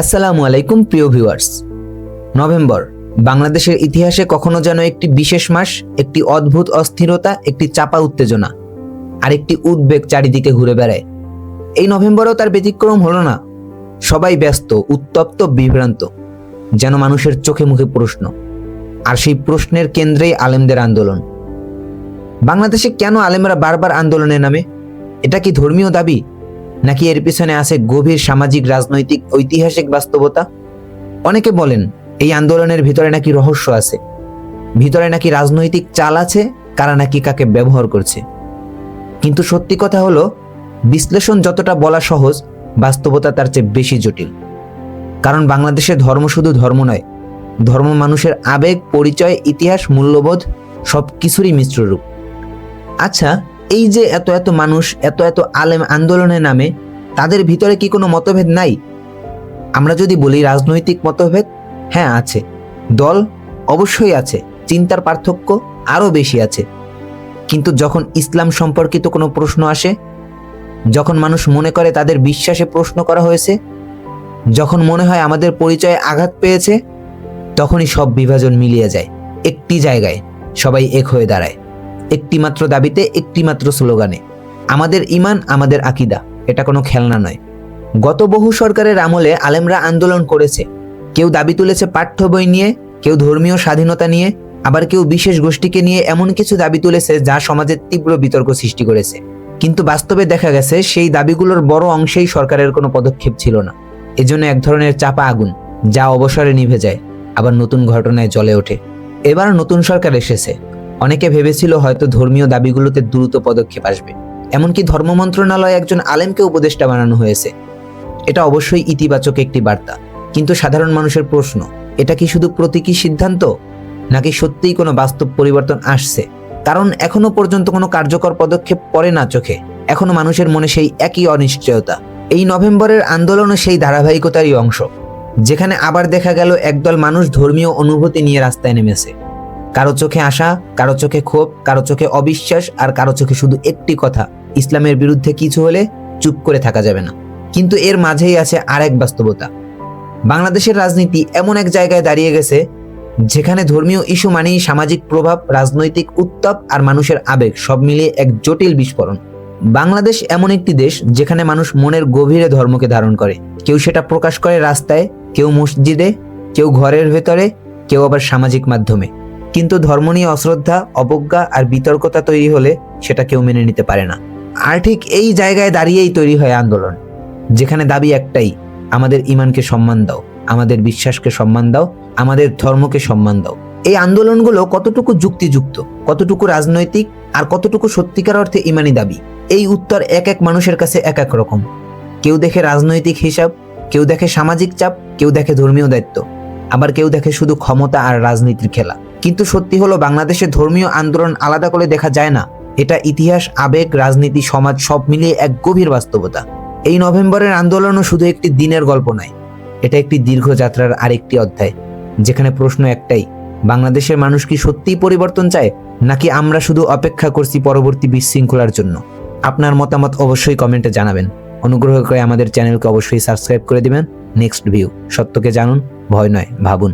আসসালামু আলাইকুম, প্রিয় ভিউয়ার্স। নভেম্বর, বাংলাদেশের ইতিহাসে কখনো যেন একটি বিশেষ মাস, একটি অদ্ভুত অস্থিরতা, একটি চাপা উত্তেজনা, আর একটি উদ্বেগ চারিদিকে ঘুরে বেড়ায়। এই নভেম্বরেও তার ব্যতিক্রম হলো না। সবাই ব্যস্ত, উত্তপ্ত, বিভ্রান্ত, যেন মানুষের চোখে মুখে প্রশ্ন, আর সেই প্রশ্নের কেন্দ্রেই আলেমদের আন্দোলন। বাংলাদেশে কেন আলেমরা বারবার আন্দোলনে নামে? এটা কি ধর্মীয় দাবি? নাকি এর পিছনে আছে গভীর সামাজিক, রাজনৈতিক, ঐতিহাসিক বাস্তবতা? অনেকে বলেন, এই আন্দোলনের ভিতরে নাকি রহস্য আছে। ভিতরে নাকি রাজনৈতিক চাল আছে, কারা নাকি কাকে ব্যবহার করছে। কিন্তু সত্যি কথা হলো, বিশ্লেষণ যতটা বলা সহজ, বাস্তবতা তার চেয়ে বেশি জটিল। কারণ বাংলাদেশে ধর্ম শুধু ধর্ম নয়, ধর্ম মানুষের আবেগ, পরিচয়, ইতিহাস, মূল্যবোধ সব কিছুরই মিশ্র রূপ। আচ্ছা এই যে এত এত মানুষ, এত এত আলেম আন্দোলনে নামে, তাদের ভিতরে কি কোনো মতভেদ নাই? আমরা যদি বলি রাজনৈতিক মতভেদ হ্যাঁ আছে। দল অবশ্যই আছে, চিন্তার পার্থক্য আরও বেশি আছে। কিন্তু যখন ইসলাম সম্পর্কিত কোনো প্রশ্ন আসে, যখন মানুষ মনে করে তাদের বিশ্বাসে প্রশ্ন করা হয়েছে, যখন মনে হয় আমাদের পরিচয়ে আঘাত পেয়েছে, তখনই সব বিভাজন মিলিয়ে যায়, একটি জায়গায় সবাই এক হয়ে দাঁড়ায়। একটি মাত্র দাবিতে একটি মাত্র স্লোগানে। আমাদের ইমান, আমাদের আকিদা, এটা কোনো খেলনা নয়। গত বহু সরকারের আমলে আলেমরা আন্দোলন করেছে। কেউ দাবি তুলেছে পাঠ্য বই নিয়ে, কেউ ধর্মীয় স্বাধীনতা নিয়ে, আবার কেউ বিশেষ গোষ্ঠীকে নিয়ে এমন কিছু দাবি তুলেছে যা সমাজের তীব্র বিতর্ক সৃষ্টি করেছে। কিন্তু বাস্তবে দেখা গেছে, সেই দাবিগুলোর বড় অংশেই সরকারের কোনো পদক্ষেপ ছিল না। এজন্য এক ধরনের চাপা আগুন, যা অবসরে নিভে যায়, আবার নতুন ঘটনায় জ্বলে ওঠে। এবার নতুন সরকার এসেছে। অনেকে ভেবেছিল হয়তো ধর্মীয় দাবিগুলোতে দ্রুত পদক্ষেপ আসবে। এমনকি ধর্ম মন্ত্রণালয় একজন আলেমকে উপদেষ্টা বানানো হয়েছে। এটা অবশ্যই ইতিবাচক একটি বার্তা। কিন্তু সাধারণ মানুষের প্রশ্ন, এটা কি শুধু প্রতীকী সিদ্ধান্ত? নাকি সত্যিই কোনো বাস্তব পরিবর্তন আসছে? কারণ এখনও পর্যন্ত কোনো কার্যকর পদক্ষেপ পড়ে না চোখে। এখনও মানুষের মনে সেই একই অনিশ্চয়তা। এই নভেম্বরের আন্দোলনও সেই ধারাবাহিকতারই অংশ। যেখানে আবার দেখা গেল একদল মানুষ ধর্মীয় অনুভূতি নিয়ে রাস্তায় নেমেছে। কারও চোখে আশা, কারও চোখে ক্ষোভ, কারও চোখে অবিশ্বাস আর কারও চোখে শুধু একটি কথা, ইসলামের বিরুদ্ধে কিছু হলে চুপ করে থাকা যাবে না। কিন্তু এর মাঝেই আছে আরেক বাস্তবতা। বাংলাদেশের রাজনীতি এমন এক জায়গায় দাঁড়িয়ে গেছে, যেখানে ধর্মীয় ইস্যু মানেই সামাজিক প্রভাব, রাজনৈতিক উত্তাপ আর মানুষের আবেগ, সব মিলিয়ে এক জটিল বিস্ফোরণ। বাংলাদেশ এমন একটি দেশ যেখানে মানুষ মনের গভীরে ধর্মকে ধারণ করে। কেউ সেটা প্রকাশ করে রাস্তায়, কেউ মসজিদে, কেউ ঘরের ভেতরে, কেউ আবার সামাজিক মাধ্যমে। কিন্তু ধর্ম নিয়ে অশ্রদ্ধা, অবজ্ঞা আর বিতর্কতা তৈরি হলে সেটা কেউ মেনে নিতে পারে না। আর ঠিক এই জায়গায় দাঁড়িয়েই তৈরি হয় আন্দোলন, যেখানে দাবি একটাই, আমাদের ইমানকে সম্মান দাও, আমাদের বিশ্বাসকে সম্মান দাও, আমাদের ধর্মকে সম্মান দাও। এই আন্দোলনগুলো কতটুকু যুক্তিযুক্ত, কতটুকু রাজনৈতিক আর কতটুকু সত্যিকার অর্থে ইমানি দাবি? এই উত্তর এক এক মানুষের কাছে এক এক রকম। কেউ দেখে রাজনৈতিক হিসাব, কেউ দেখে সামাজিক চাপ, কেউ দেখে ধর্মীয় দায়িত্ব। আবার কেউ দেখে শুধু ক্ষমতা আর রাজনীতির খেলা। কিন্তু সত্যি হলো, বাংলাদেশে ধর্মীয় আন্দোলন আলাদা করে দেখা যায় না। এটা ইতিহাস, আবেগ, রাজনীতি, সমাজ সব মিলিয়ে এক গভীর বাস্তবতা। এই নভেম্বরের আন্দোলনও শুধু একটি দিনের গল্প নয়, এটা একটি দীর্ঘ যাত্রার আরেকটি অধ্যায়, যেখানে প্রশ্ন একটাই, বাংলাদেশের মানুষ কি সত্যিই পরিবর্তন চায়, নাকি আমরা শুধু অপেক্ষা করছি পরবর্তী বিশৃঙ্খলার জন্য? আপনার মতামত অবশ্যই কমেন্টে জানাবেন। অনুগ্রহ করে আমাদের চ্যানেলকে অবশ্যই সাবস্ক্রাইব করে দিবেন। Next view. সত্যকে জানুন ভয় নয় ভাবুন।